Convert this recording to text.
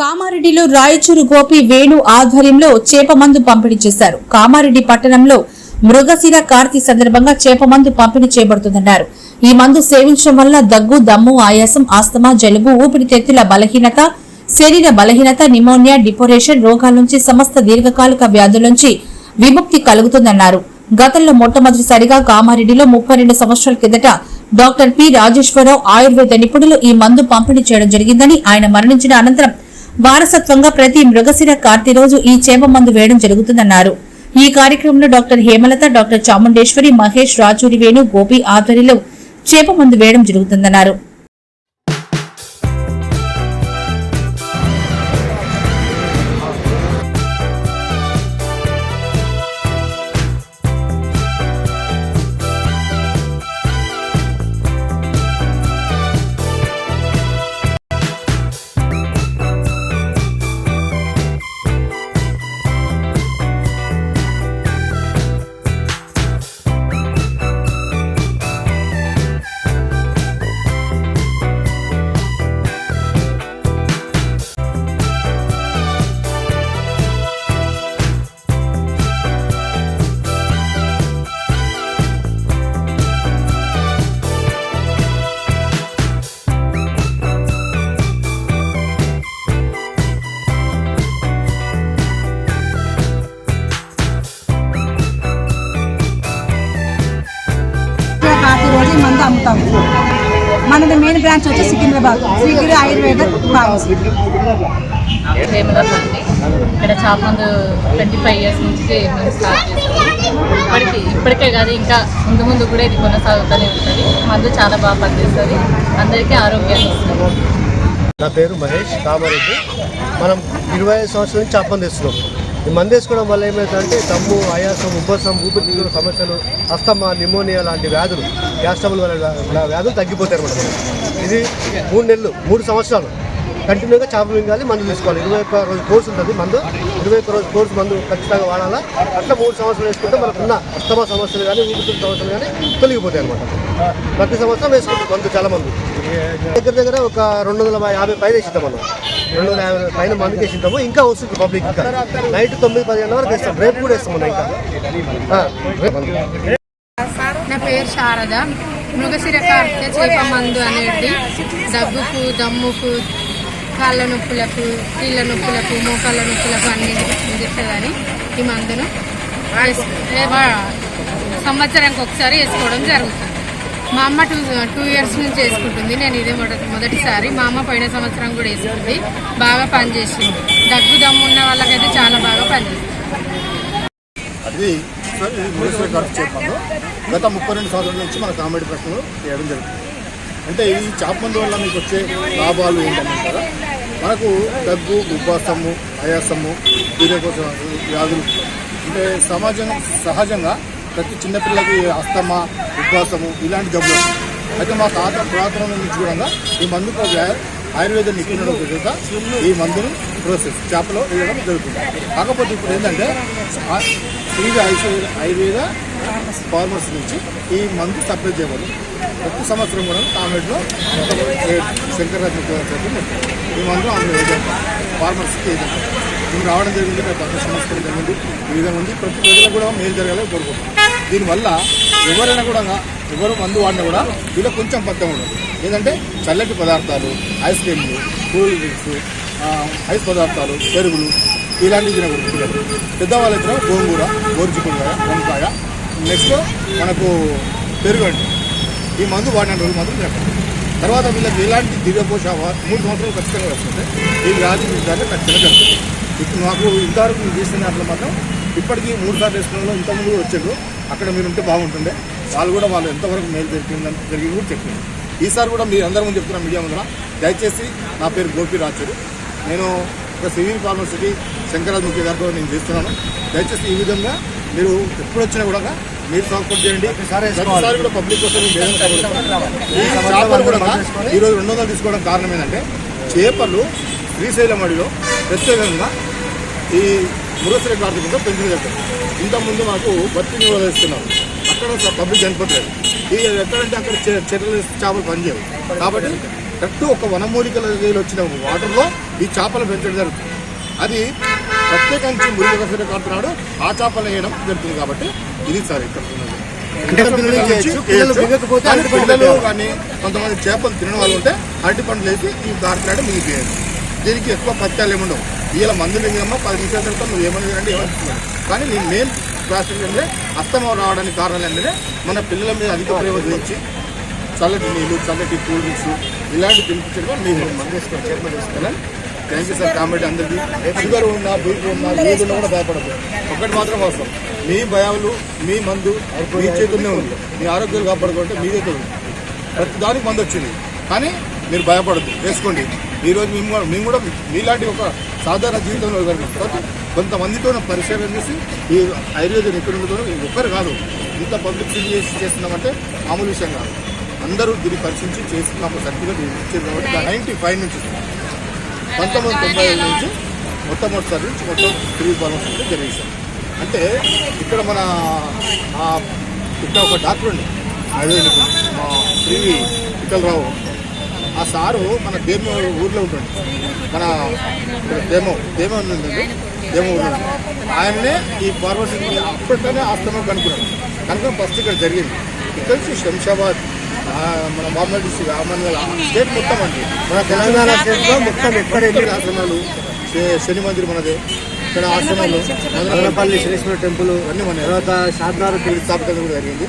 కామారెడ్డిలో రాయచూరు గోపి వేణు ఆధ్వర్యంలో చేపమందు పంపిణీ చేశారు. కామారెడ్డి పట్టణంలో మృగశిర కార్తీ సందర్భంగా చేపమందు పంపిణీ చేయబడుతుందన్నారు. ఈ మందు సేవించడం వల్ల దగ్గు దమ్ము ఆయాసం ఆస్తమా జలుబు ఊపిరితిత్తుల బలహీనత శరీర బలహీనత నిమోనియా డిపోరేషన్ రోగాల నుంచి సమస్త దీర్ఘకాలిక వ్యాధుల నుంచి విముక్తి కలుగుతుందన్నారు. గతంలో మొట్టమొదటిసారిగా కామారెడ్డిలో ముప్పై రెండు సంవత్సరాల కిందట డాక్టర్ పి రాజేశ్వరరావు ఆయుర్వేద నిపుణులు ఈ మందు పంపిణీ చేయడం జరిగిందని ఆయన మరణించిన అనంతరం వారసత్వంగా ప్రతి మృగశిర కార్తీ రోజు ఈ చేప మందు వేయడం జరుగుతుందన్నారు. ఈ కార్యక్రమంలో డాక్టర్ హేమలత డాక్టర్ చాముండేశ్వరి మహేష్ రాజూరి వేణు గోపి ఆధ్వర్యంలో చేప మందు వేయడం జరుగుతుందన్నారు. మనది మెయిన్ బ్రాంచ్ వచ్చి సికింద్రాబాద్ శ్రీగిరి ఆయుర్వేద ఫార్మసీ ఇక్కడ చాపమందు ట్వంటీ ఫైవ్ ఇయర్స్ నుంచి మేము స్టార్ట్ చేస్తాము ఇప్పటికి ఇప్పటికే కాదు ఇంకా ముందు ముందు కూడా ఇది కొనసాగుతూనే ఉంటుంది. మందు చాలా బాగా పనిచేస్తుంది. అందరికీ ఆరోగ్యాన్ని ఇస్తుంది నా పేరు మహేష్ కామారెడ్డి. మనం ఇరవై ఐదు సంవత్సరాల నుంచి చాపం తెస్తున్నాం ఈ మందు వేసుకోవడం వల్ల ఏమవుతుందంటే దమ్ము ఆయాసం ఉబ్బసం ఊపిరితిత్తుల సమస్యలు అస్తమా నిమోనియా లాంటి వ్యాధులు గ్యాస్ట్రబుల్ వల్ల వ్యాధులు తగ్గిపోతాయి అనమాట ఇది మూడు నెలలు మూడు సంవత్సరాలు. కంటిన్యూగా చేప మింగాలి మందు తీసుకోవాలి. ఇరవై ఒక్క రోజు కోర్సు ఉంటుంది మందు. ఇరవై ఒక్క రోజు కోర్స్ మందు ఖచ్చితంగా వాడాలా. అట్లా మూడు సంవత్సరాలు వేసుకుంటే మనకున్న అస్తమా సమస్యలు కానీ ఊపిరితిత్తుల సమస్యలు కానీ తొలగిపోతాయి అనమాట ప్రతి సంవత్సరం వేసుకుంటాం మందు చాలా మంది. దగ్గర దగ్గర ఒక రెండు వందల యాభై పైన వేసిద్దాం మనం రెండు వందల యాభై పైన మందికి వేసింటాము ఇంకా వస్తుంది పబ్లిక్ ఇంకా. నైట్ తొమ్మిది పదిహేను వరకు వేస్తాం. రేపు కూడా వేస్తాం మనం ఇంకా. నా పేరు శారద. మృగశిర కార్తె చేప మందు అనేది దగ్గుకు దమ్ముకు కాళ్ళ నొప్పులకు కీళ్ళ నొప్పులకు మోకాళ్ళ నొప్పులకు అన్ని పనిచేస్తుందని ఈ మందును సంవత్సరానికి ఒకసారి వేసుకోవడం జరుగుతుంది. మా అమ్మ టూ టూ ఇయర్స్ నుంచి వేసుకుంటుంది. నేను ఇదే మొదటి మొదటిసారి మా అమ్మ పోయిన సంవత్సరం కూడా వేసుకుంది. బాగా పనిచేసింది. దగ్గు దమ్ము ఉన్న వాళ్ళకైతే చాలా బాగా పనిచేస్తుంది అది మున్సిపల్ ఖర్చు గత ముప్పై రెండు సంవత్సరాల నుంచి మన కామెడీ ప్రశ్నలు చేయడం జరుగుతుంది. అంటే ఈ చేప వల్ల మీకు వచ్చే లాభాలు ఏంటంటారా? మనకు దగ్గు ఉబ్బాసము ఆయాసము కోసం వ్యాధులు. అంటే సమాజం సహజంగా ప్రతి చిన్నపిల్లకి అస్తమా ఉద్వాసము ఇలాంటి జబ్బులు అయితే మా తాత పురాతనం నుంచి కూడా ఈ మందుకు ఒక ఆయుర్వేద నిపుణుల చేత ఈ మందును ప్రాసెస్ చేపలో వేయడం జరుగుతుంది. కాకపోతే ఇప్పుడు ఏంటంటే శ్రీ ఆయుర్వేద ఆయుర్వేద ఫార్మర్స్ నుంచి ఈ మందు సప్లై చేయబడి ప్రతి సంవత్సరం కూడా కామెడ్లో శంకరరాజు చేత ఈ మందు ఆమె ఫార్మర్స్కి మేము రావడం జరిగింది రేపు పక్క సంవత్సరం జరిగింది ఈ విధంగా ఉంది. ప్రతి ప్రజలకు కూడా మేలు జరగాలని కోరుకుంటున్నాం. దీనివల్ల ఎవరైనా కూడా ఎవరు మందు వాడినా కూడా వీళ్ళకి కొంచెం పథకం ఉండదు ఏంటంటే చల్లటి పదార్థాలు ఐస్ క్రీమ్లు కూల్ డ్రింక్స్ ఐస్ పదార్థాలు పెరుగులు ఇలాంటివి తినకూడదు పిల్లలు. పెద్దవాళ్ళు అయితే గోంగూర గోరుచుకుంటాయ వంకాయ. నెక్స్ట్ మనకు పెరుగు అండి. ఈ మందు వాడిన రోజులు మాత్రం తినకూడదు. తర్వాత వీళ్ళకి ఎలాంటి దిగపోష మూడు సంవత్సరాలు ఖచ్చితంగా వస్తుంది ఈ వ్యాధి నిర్ధారణ ఖచ్చితంగా జరుగుతుంది. ఇప్పుడు మాకు ఇంతవరకు మీరు చేసిన దాంట్లో మాత్రం ఇప్పటికీ మూడు సార్లు వేసుకున్న ఇంతకుముందు వచ్చారు. అక్కడ మీరు ఉంటే బాగుంటుండే. వాళ్ళు కూడా వాళ్ళు ఎంతవరకు మేలు జరిగిందని జరిగింది కూడా చెప్పింది ఈసారి కూడా మీరు అందరి ముందు చెప్తున్న మీడియా ముందర దయచేసి నా పేరు గోపి రాచూరు నేను ఒక సివిల్ ఫార్మసిటీ శంకరాజ్ ముఖ్య గారితో నేను చేస్తున్నాను. దయచేసి ఈ విధంగా మీరు ఎప్పుడు వచ్చినా కూడా మీరు సపోర్ట్ చేయండి. ప్రతిసారి కూడా పబ్లిక్ కోసం చేపలు కూడా ఈరోజు రెండు వందలు తీసుకోవడం కారణం ఏంటంటే చేపలు శ్రీశైలం అడిలో ప్రత్యేకంగా ఈ మురసరి కార్తీకంలో పెంచడం జరుగుతుంది ఇంతకుముందు మాకు బతిని వదిలిస్తున్నారు అక్కడ పబ్లిక్ చనిపోతుంది ఈ ఎక్కడంటే అక్కడ చెర్రలు చేపలు పనిచేయవు కాబట్టి కరెక్ట్ ఒక వనమూలికల వేలు వచ్చిన వాటర్లో ఈ చేపలు పెంచడం జరుగుతుంది. అది ప్రత్యేకించి మురుగ కాడుతున్నాడు ఆ చేపలు వేయడం జరుగుతుంది కాబట్టి ఇది సార్ ఇక్కడ. పిల్లలు కానీ కొంతమంది చేపలు తినడం వాళ్ళు ఉంటే అరటి పండ్లు వేసి ఈ కాడుతున్నాడు మిగిలిపోయాడు దీనికి ఎక్కువ పత్యాలు ఏముండవు ఇలా మందు మిగిలినమ్మా పది నిమిషాల క్రితం నువ్వు ఏమని తినండి కానీ నేను మెయిన్ ప్రాసెస్ ఏంటంటే అస్తమం రావడానికి కారణాలు ఏంటంటే మన పిల్లల మీద అధిక ప్రేమ చూపించి చల్లటి నీళ్ళు చల్లటి కూల్ డ్రింక్స్ ఇలాంటి తినిపించడం మీరు మంది చేసుకోవాలి చేపలు వేసుకోవాలి. థ్యాంక్ యూ సార్ కామెడీ అందరికీ. షుగర్ ఉన్నా బీపీ ఉన్నా ఏది ఉన్నా కూడా భయపడదు ఒకటి మాత్రం అవసరం. మీ భయాలు మీ మందు మీ చేతుల్లోనే ఉంది. మీ ఆరోగ్యాలు కాపాడుకుంటే మీ దగ్గర ప్రతి దానికి మందు వచ్చింది. కానీ మీరు భయపడద్దు. వేసుకోండి. ఈ రోజు మేము కూడా- మేము కూడా మీలాంటి ఒక సాధారణ జీవితంలో కాబట్టి కొంతమందితో పరిశీలన చేసి ఈ ఆయుర్వేదం ఎక్కడ ఉందో ఒక్కరు కాదు ఇంత పబ్లిసిటీ చేసి చేస్తున్నామంటే మామూలు విషయం కాదు. అందరూ దీన్ని పరిశీలించి చేసి మాకు సర్టిఫికేట్ ఇచ్చారు కాబట్టి నైంటీ ఫైవ్ నుంచి పంతొమ్మిది తొంభై ఐదు నుంచి మొట్టమొదటిసారి నుంచి మొత్తం త్రీ ఫార్మర్స్ జరిగింది అంటే ఇక్కడ మన ఇక్కడ ఒక డాక్టర్ ఉండి అదే మా శ్రీ విఠలరావు. ఆ సారు మన దేమ ఊర్లో ఉంటుంది మన దేమో దేమో ఉంది దేమో ఊర్లో. ఆయన్నే ఈ ఫార్మసీ అప్పట్లోనే ఆస్తమా కనుక్కున్నాడు. కనుక ఫస్ట్ ఇక్కడ జరిగింది. ఇక్కడ నుంచి శంషాబాద్ మన మామూలు డిస్ట్రిక్ట్ రామన్గల్ స్టేట్ మొత్తం అండి. మన తెలంగాణ స్టేట్లో మొత్తం ఎక్కడ ఆశ్రమాలు? శ- శని మందిర్ మనదే. ఇక్కడ ఆశ్రమాలు మదనపల్లి శ్రీశ్వర టెంపుల్ అన్నీ మన తర్వాత షాద్నార్ స్థాపితం కూడా జరిగింది.